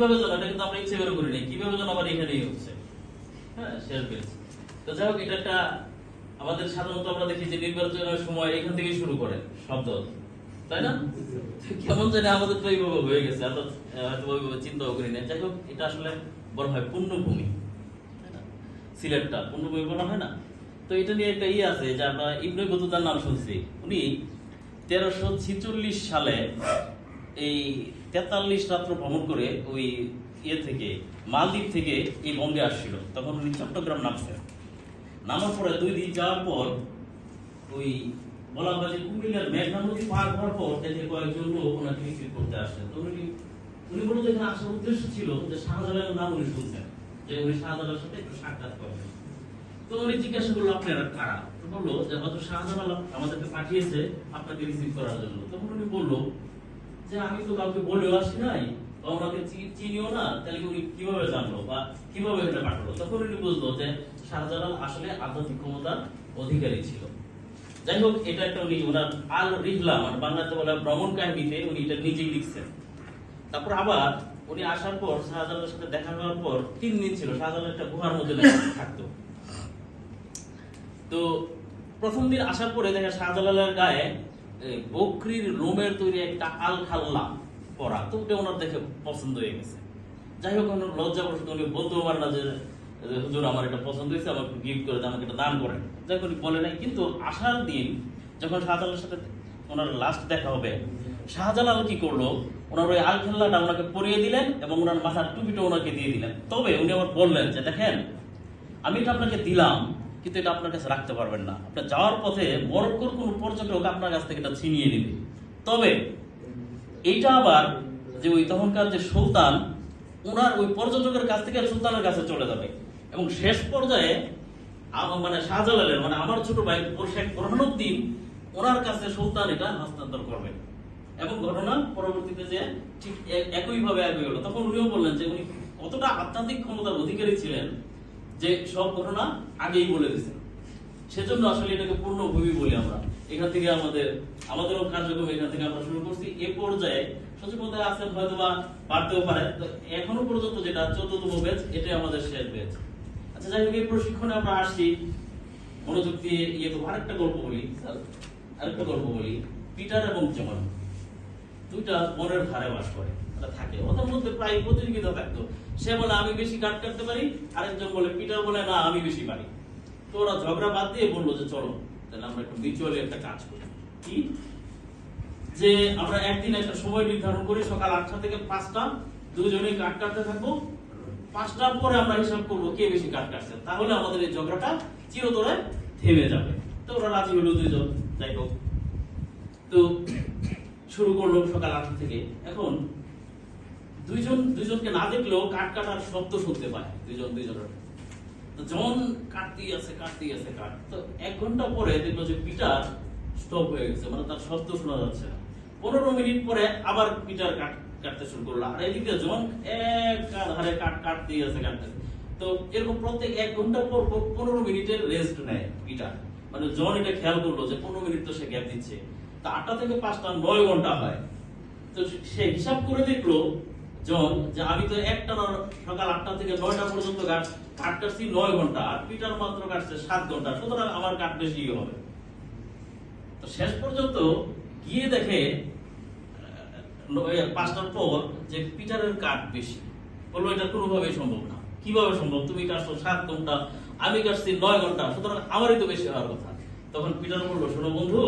কীভাবে যেন এটা কিন্তু আমরা কীভাবে আবার এখানেই হচ্ছে? হ্যাঁ বেঞ্চ তো এটা একটা আমাদের সাধারণত আমরা দেখি যে নির্বাচনের সময় এখান থেকে শুরু করে শব্দ তাই না? কেমন জানি আমাদের তো এইভাবে হয়ে গেছে। হয়তো ওইভাবে চিন্তাও করি না যাই হোক, এটা আসলে বলা হয় পুণ্যভূমি। না? সিলেটটা পুণ্যভূমি বলা হয় না? তো এটা নিয়ে একটা ইয়ে আছে যে আমরা ইবনে বতুতার নাম শুনছি। উনি তেরোশো সালে এই তেতাল্লিশ রাত্র ভ্রমণ করে ওই ইয়ে থেকে, মালদ্বীপ থেকে এই বঙ্গে আসছিল। তখন উনি চট্টগ্রাম নামছেন। নামার পরে দুই দিন যাওয়ার পর ওই বলা হয় যে কুমিল্লার মেঘনা নদী পার হওয়ার পর দেখে কয়েকজন লোক ওনাকে রিসিভ করতে আসছেন। তো উনি উনি বলল যে এখানে আসার উদ্দেশ্য ছিল যে শাহজালালের নাম উনি শুনছেন, যে উনি শাহজালালের সাথে একটু সাক্ষাৎ করবেন। তো উনি জিজ্ঞাসা করল, আপনারা কারা? বলল যে হয়তো শাহজালাল আমাদেরকে পাঠিয়েছে আপনাকে রিসিভ করার জন্য। তখন উনি বলল যে আমি তো কাউকে বলেও আসি নাই, বা ওনাকে চিনিও না, তাহলে উনি কীভাবে জানলো, বা কীভাবে এটা পাঠালো তখন উনি বুঝলো যে শাহজালাল আসলে আধ্যাত্মিক ক্ষমতার অধিকারী ছিল। যাই হোক, এটা একটা উনি ওনার আল মানে বাংলাতে বলে ভ্রমণ কাহিনীতে উনি এটা নিজেই লিখছেন। তারপর আবার উনি আসার পর শাহজালালের সাথে দেখা হওয়ার পর তিন দিন ছিল, শাহজালাল একটা গুহার মধ্যে থাকতো। তো প্রথম দিন আসার পরে দেখা শাহজালালের গায়ে বকরির লোমের তৈরি একটা আল খাল্লা পরা। তো ওটা ওনার দেখে পছন্দ হয়ে গেছে। যাই হোক, ওনার লজ্জা বসত উনি বলতেও পারে না যে হুজুর, আমার এটা পছন্দ হয়েছে, আমাকে গিফট করে আমাকে এটা দান করেন। যাই হোক বলে নাই। কিন্তু আসার দিন যখন শাহজালালের সাথে ওনার লাস্ট দেখা হবে, শাহজালাল কি করল? ওনার ওই আল খাল্লাটা ওনাকে পরিয়ে দিলেন এবং ওনার মাথার টুপিটা ওনাকে দিয়ে দিলেন। তবে উনি আবার বললেন যে, দেখেন, আমি এটা আপনাকে দিলাম কিন্তু এটা আপনার কাছে রাখতে পারবেন না। আপনার যাওয়ার পথে মরক্কোর কোন পর্যটক আপনার কাছ থেকে এটা ছিনিয়ে নেবে। তবে এইটা আবার যে ওই তখনকার যে সুলতান ওনার ওই পর্যটকের কাছ থেকে সুলতানের কাছে চলে যাবে। এবং শেষ পর্যায়ে মানে শাহজালালের মানে আমার ছোট ভাই শেখ বোরহানুদ্দিন ওনার কাছে সুলতান এটা হস্তান্তর করবেন এবং ঘটনা পরবর্তীতে যে ঠিক একইভাবে একই হলো। তখন উনিও বললেন যে উনি কতটা আধ্যাত্মিক ক্ষমতার অধিকারী ছিলেন যে সব ঘটনা আগেই বলে দিয়েছেন সেজন্য আসলে এটাকে পূর্ণ ভূমি বলি আমরা। এখান থেকে আমাদের, আমাদেরও কার্যক্রম এখান থেকে আমরা শুরু করছি। এ পর্যায়ে সচিব মধ্যে আছেন হয়তো বা বাড়তেও পারে, তো এখনও পর্যন্ত যেটা চোদ্দতম ব্যাচ এটাই আমাদের শেষ ব্যাচ আচ্ছা যাই হোক, এই প্রশিক্ষণে আমরা আসছি। মনোযোগ দিয়ে ইয়ে করব। আরেকটা গল্প বলি আরেকটা গল্প বলি। পিটার এবং জন দুইটা বনের ধারে বাস করে। থাকে। ওদের মধ্যে প্রায় প্রতিযোগিতা থাকতো। সে বলে, আমি বেশি কাট কাটতে পারি। আরেকজন বলে, পিটার বলে, না, আমি বেশি পারি। তো ওরা ঝগড়া বাদ দিয়ে বলল যে, চলো, তাহলে আমরা একটু মিউচুয়ালি একটা কাজ করি। কি? যে আমরা একদিন একটা সময় নির্ধারণ করি, সকাল আটটা থেকে পাঁচটা, দুজনেই কাট কাটতে থাকব। পাঁচটার পরে আমরা হিসাব করব কে বেশি কাট কাটছে। তাহলে আমাদের এই ঝগড়াটা চিরতরে থেমে যাবে। তো ওরা রাজি হলো যাই হোক। তো শুরু করল সকাল আটটা থেকে। এখন দুইজন, দুইজনকে না দেখলেও কাট কাটার শব্দ শুনতে পায় দুইজন, দুইজনের। জন কাটতেই আছে কাটতেই আছে কাট তো এক ঘণ্টা পরে দেখল যে পিটার স্টপ হয়ে গেছে মানে তার শব্দ শোনা যাচ্ছে না। পনেরো মিনিট পরে আবার পিটার কাট, কাটতে শুরু করল। আর এদিকে জন এক ধারে কাট কাটতেই আছে, কাটতে। তো এরকম প্রত্যেক এক ঘণ্টা পর পর পনেরো মিনিটের রেস্ট নেয় পিটার। মানে জন এটা খেয়াল করল যে পনেরো মিনিট তো সে গ্যাপ দিচ্ছে। তা আটটা থেকে পাঁচটা নয় ঘণ্টা হয়। তো সে হিসাব করে দেখল জন, যে আমি তো একটা সকাল আটটা থেকে নয়টা পর্যন্ত কাট কাট কাটছি নয় ঘণ্টা, আর পিটার মাত্র কাটছে সাত ঘণ্টা, সুতরাং আমার কাট বেশি হবে। তো শেষ পর্যন্ত গিয়ে দেখে পাঁচটার পর যে পিটারের কাট বেশি, বলল এটা কোনোভাবেই সম্ভব না। কীভাবে সম্ভব? তুমি কাটছো সাত ঘণ্টা, আমি কাটছি নয় ঘণ্টা, সুতরাং আমারই তো বেশি হওয়ার কথা। তখন পিটার বলল, শোনো বন্ধু,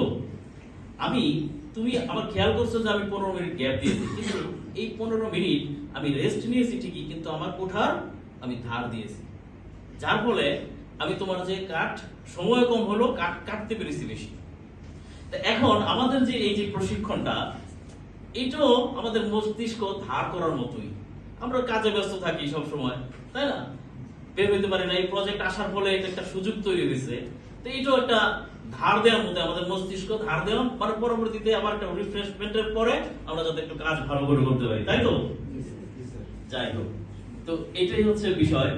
আমি, তুমি আমার খেয়াল করছ যে আমি পনেরো মিনিট গ্যাপ দিয়েছি, কিন্তু এই পনেরো মিনিট আমি রেস্ট নিয়েছি ঠিকই, কিন্তু আমার কোঠার আমি ধার দিয়েছি। যার ফলে আমি তোমার যে কাঠ, সময় কম হলো, কাঠ কাটতে পেরেছি বেশি। এখন আমাদের যে এই যে প্রশিক্ষণটা, এটাও আমাদের মস্তিষ্ক ধার করার মতোই। আমরা কাজে ব্যস্ত থাকি সব সময় তাই না? বের হইতে পারি না। এই প্রজেক্ট আসার ফলে এটা একটা সুযোগ তৈরি হয়েছে তো এটাও একটা ধার দেওয়ার মতো আমাদের মস্তিষ্ক ধার দেওয়া মানে পরবর্তীতে আবার একটা রিফ্রেশমেন্টের পরে আমরা যাতে একটু কাজ ভালো করে করতে পারি। তাই তো? যাই হোক। তো এটাই হচ্ছে বিষয়।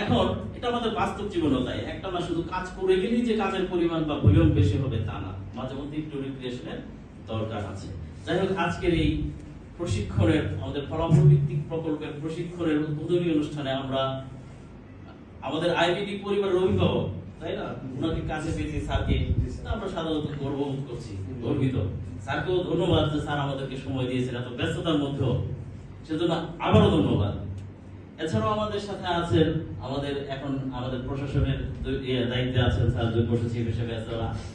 এখন এটা আমাদের বাস্তব জীবনও তাই। একটা না শুধু কাজ করে গেলেই যে কাজের পরিমাণ বা ভলিউম বেশি হবে তা না। মাঝে মধ্যে একটু রিক্রিয়েশনের দরকার আছে। যাই হোক, আজকের এই প্রশিক্ষণের, আমাদের ফলাফল ভিত্তিক প্রকল্পের প্রশিক্ষণের উদ্বোধনী অনুষ্ঠানে আমরা আমাদের আইবিডি পরিবারের অভিভাবক, তাই না? ওনাকে কাছে পেয়েছি স্যারকে। আমরা সাধারণত গর্ববোধ করছি, গর্বিত। স্যারকেও ধন্যবাদ যে স্যার আমাদেরকে সময় দিয়েছেন এত ব্যস্ততার মধ্যেও। সেজন্য আবারও ধন্যবাদ। এছাড়াও আমাদের সাথে আছেন আমাদের এখন আমাদের প্রশাসনের দায়িত্বে আছেন স্যার যোগ্য সচিব হিসেবে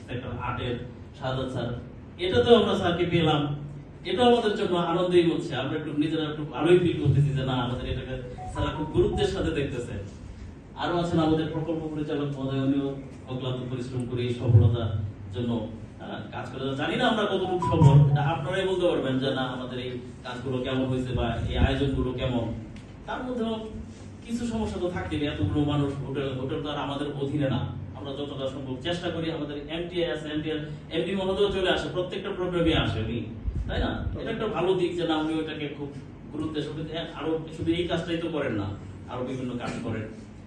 সেক্টর আটের শাহাদ স্যার। এটাতেও আমরা স্যারকে পেলাম। এটা আমাদের জন্য আনন্দই হচ্ছে। আমরা একটু নিজেরা একটু ভালোই ফিল করতেছি যে না, আমাদের এটাকে স্যার খুব গুরুত্বের সাথে দেখতেছে। আরও আছেন আমাদের প্রকল্প পরিচালক মহোদয় উনিও অক্লান্ত পরিশ্রম করে এই সফলতার জন্য কাজ করে। জানি না আমরা কতটুকু সফল আপনারাই বলতে পারবেন যে না, আমাদের এই কাজগুলো কেমন হয়েছে বা এই আয়োজনগুলো কেমন। তার মধ্যেও কিছু সমস্যা তো থাকতেই, এতগুলো মানুষ হোটেল হোটেল তো আমাদের অধীনে না। আমরা যতটা সম্ভব চেষ্টা করি, আমাদের এমটিআই আছে এমটিআই এমডি মহোদয় চলে আসে, প্রত্যেকটা প্রোগ্রামে আসে উনি, তাই না? এটা একটা ভালো দিক যে না, উনি ওটাকে খুব গুরুত্বের সাথে আরও শুধু এই কাজটাই তো করেন না, আরও বিভিন্ন কাজ করেন।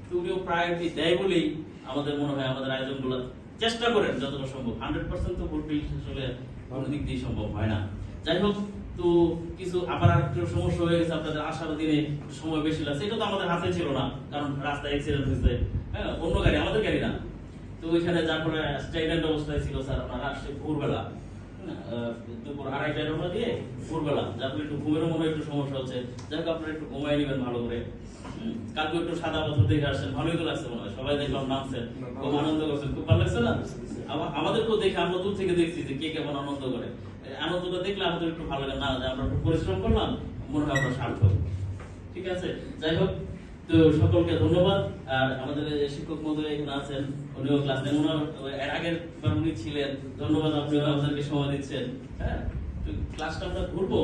তো প্রায়োরিটি দেয় বলেই আমাদের মনে হয় আমাদের আয়োজনগুলো চেষ্টা করেন যতটা সম্ভব। হান্ড্রেড পার্সেন্ট তো ফুলফিল আসলে কোনো দিক দিয়ে সম্ভব হয় না। যাই হোক, তো কিছু আবার আরেকটু সমস্যা হয়ে গেছে, আপনাদের আসার দিনে সময় বেশি লাগছে, এটা তো আমাদের হাতে ছিল না, কারণ রাস্তায় অ্যাক্সিডেন্ট হয়েছে। হ্যাঁ অন্য গাড়ি, আমাদের গাড়ি না। তো ওইখানে যার পরে স্টাইলেন্ট অবস্থায় ছিল স্যার, আপনারা আসছে ভোরবেলা। খুব ভালো লাগছে আমাদেরকেও দেখে, আমরা দূর থেকে দেখছি যে কে কেমন আনন্দ করে। আনন্দটা দেখলে আমাদের একটু ভালো লাগে। না আমরা একটু পরিশ্রম করলাম, মনে হয় আমরা সার্থক। ঠিক আছে? যাই হোক তো সকলকে ধন্যবাদ। আর আমাদের শিক্ষক মহোদয় এখানে আছেন, উনিও ক্লাস নেন ওনার আগের বার উনি ছিলেন। ধন্যবাদ আপনি আমাদেরকে সময় দিচ্ছেন। হ্যাঁ ক্লাসটা আমরা ঘুরবো।